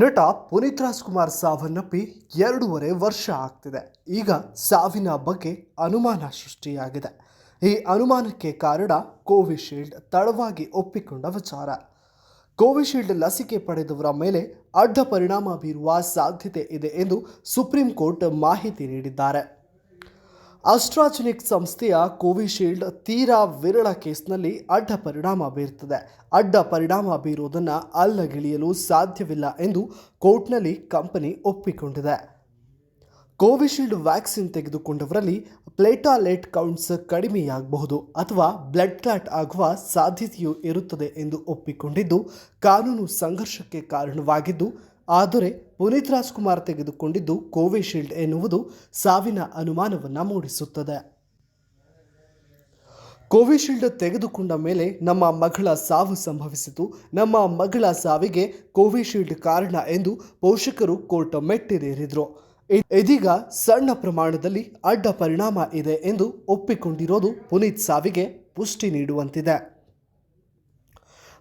ನಟ ಪುನೀತ್ ರಾಜ್ಕುಮಾರ್ ಸಾವನ್ನಪ್ಪಿ ಎರಡೂವರೆ ವರ್ಷ ಆಗ್ತಿದೆ. ಈಗ ಸಾವಿನ ಬಗ್ಗೆ ಅನುಮಾನ ಸೃಷ್ಟಿಯಾಗಿದೆ. ಈ ಅನುಮಾನಕ್ಕೆ ಕಾರಣ ಕೋವಿಶೀಲ್ಡ್ ತಡವಾಗಿ ಒಪ್ಪಿಕೊಂಡ ವಿಚಾರ. ಕೋವಿಶೀಲ್ಡ್ ಲಸಿಕೆ ಪಡೆದವರ ಮೇಲೆ ಅಡ್ಡ ಪರಿಣಾಮ ಬೀರುವ ಸಾಧ್ಯತೆ ಇದೆ ಎಂದು ಸುಪ್ರೀಂ ಕೋರ್ಟ್ ಮಾಹಿತಿ ನೀಡಿದ್ದಾರೆ. ಅಸ್ಟ್ರಾಜೆನಿಕ್ ಸಂಸ್ಥೆಯ ಕೋವಿಶೀಲ್ಡ್ ತೀರಾ ವಿರಳ ಕೇಸ್ನಲ್ಲಿ ಅಡ್ಡ ಪರಿಣಾಮ ಬೀರುತ್ತದೆ. ಅಡ್ಡ ಪರಿಣಾಮ ಬೀರುವುದನ್ನು ಅಲ್ಲಗಿಳಿಯಲು ಸಾಧ್ಯವಿಲ್ಲ ಎಂದು ಕೋರ್ಟ್ನಲ್ಲಿ ಕಂಪನಿ ಒಪ್ಪಿಕೊಂಡಿದೆ. ಕೋವಿಶೀಲ್ಡ್ ವ್ಯಾಕ್ಸಿನ್ ತೆಗೆದುಕೊಂಡವರಲ್ಲಿ ಪ್ಲೇಟಾಲೆಟ್ ಕೌಂಟ್ಸ್ ಕಡಿಮೆಯಾಗಬಹುದು ಅಥವಾ ಬ್ಲಡ್ ಕ್ಲಾಟ್ ಆಗುವ ಸಾಧ್ಯತೆಯೂ ಇರುತ್ತದೆ ಎಂದು ಒಪ್ಪಿಕೊಂಡಿದ್ದು, ಕಾನೂನು ಸಂಘರ್ಷಕ್ಕೆ ಕಾರಣವಾಗಿದ್ದು, ಆದರೆ ಪುನೀತ್ ರಾಜ್ಕುಮಾರ್ ತೆಗೆದುಕೊಂಡಿದ್ದು ಕೋವಿಶೀಲ್ಡ್ ಎನ್ನುವುದು ಸಾವಿನ ಅನುಮಾನವನ್ನು ಮೂಡಿಸುತ್ತದೆ. ಕೋವಿಶೀಲ್ಡ್ ತೆಗೆದುಕೊಂಡ ಮೇಲೆ ನಮ್ಮ ಮಗಳ ಸಾವು ಸಂಭವಿಸಿತು. ನಮ್ಮ ಮಗಳ ಸಾವಿಗೆ ಕೋವಿಶೀಲ್ಡ್ ಕಾರಣ ಎಂದು ಪೋಷಕರು ಕೋರ್ಟ್ ಮೆಟ್ಟಿರೇರಿದ್ರು ಇದೀಗ ಸಣ್ಣ ಪ್ರಮಾಣದಲ್ಲಿ ಅಡ್ಡ ಪರಿಣಾಮ ಇದೆ ಎಂದು ಒಪ್ಪಿಕೊಂಡಿರೋದು ಪುನೀತ್ ಸಾವಿಗೆ ಪುಷ್ಟಿ ನೀಡುವಂತಿದೆ.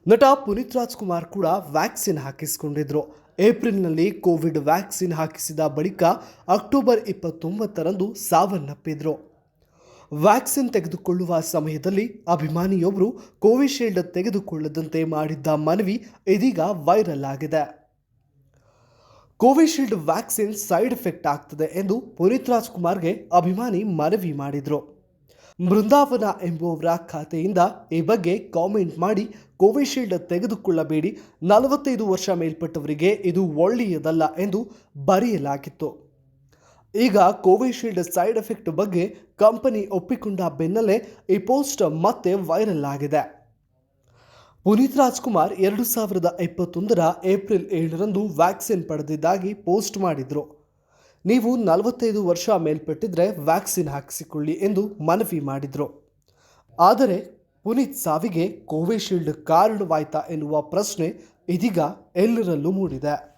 ನಟ ಪುನೀತ್ ರಾಜ್ಕುಮಾರ್ ಕೂಡ ವ್ಯಾಕ್ಸಿನ್ ಹಾಕಿಸಿಕೊಂಡಿದ್ರು. ಏಪ್ರಿಲ್ನಲ್ಲಿ ಕೋವಿಡ್ ವ್ಯಾಕ್ಸಿನ್ ಹಾಕಿಸಿದ ಬಳಿಕ ಅಕ್ಟೋಬರ್ ಇಪ್ಪತ್ತೊಂಬತ್ತರಂದು ಸಾವನ್ನಪ್ಪಿದ್ರು. ವ್ಯಾಕ್ಸಿನ್ ತೆಗೆದುಕೊಳ್ಳುವ ಸಮಯದಲ್ಲಿ ಅಭಿಮಾನಿಯೊಬ್ಬರು ಕೋವಿಶೀಲ್ಡ್ ತೆಗೆದುಕೊಳ್ಳದಂತೆ ಮಾಡಿದ್ದ ಮನವಿ ಇದೀಗ ವೈರಲ್ ಆಗಿದೆ. ಕೋವಿಶೀಲ್ಡ್ ವ್ಯಾಕ್ಸಿನ್ ಸೈಡ್ ಎಫೆಕ್ಟ್ ಆಗ್ತದೆ ಎಂದು ಪುನೀತ್ ರಾಜ್ಕುಮಾರ್ಗೆ ಅಭಿಮಾನಿ ಮನವಿ ಮಾಡಿದರು. ಬೃಂದಾವನ ಎಂಬುವವರ ಖಾತೆಯಿಂದ ಈ ಬಗ್ಗೆ ಕಾಮೆಂಟ್ ಮಾಡಿ ಕೋವಿಶೀಲ್ಡ್ ತೆಗೆದುಕೊಳ್ಳಬೇಡಿ, ನಲವತ್ತೈದು ವರ್ಷ ಮೇಲ್ಪಟ್ಟವರಿಗೆ ಇದು ಒಳ್ಳೆಯದಲ್ಲ ಎಂದು ಬರೆಯಲಾಗಿತ್ತು. ಈಗ ಕೋವಿಶೀಲ್ಡ್ ಸೈಡ್ ಎಫೆಕ್ಟ್ ಬಗ್ಗೆ ಕಂಪನಿ ಒಪ್ಪಿಕೊಂಡ ಬೆನ್ನಲ್ಲೇ ಈ ಪೋಸ್ಟ್ ಮತ್ತೆ ವೈರಲ್ ಆಗಿದೆ. ಪುನೀತ್ ರಾಜ್ಕುಮಾರ್ ಎರಡು ಸಾವಿರದ ಇಪ್ಪತ್ತೊಂದರ ಏಪ್ರಿಲ್ ಏಳರಂದು ವ್ಯಾಕ್ಸಿನ್ ಪಡೆದಿದ್ದಾಗಿ ಪೋಸ್ಟ್ ಮಾಡಿದ್ರು. ನೀವು ನಲವತ್ತೈದು ವರ್ಷ ಮೇಲ್ಪಟ್ಟಿದ್ರೆ ವ್ಯಾಕ್ಸಿನ್ ಹಾಕಿಸಿಕೊಳ್ಳಿ ಎಂದು ಮನವಿ ಮಾಡಿದ್ರು. ಆದರೆ ಪುನೀತ್ ಸಾವಿಗೆ ಕೋವಿಶೀಲ್ಡ್ ಕಾರಣವಾಯ್ತಾ ಎನ್ನುವ ಪ್ರಶ್ನೆ ಇದೀಗ ಎಲ್ಲರಲ್ಲೂ ಮೂಡಿದೆ.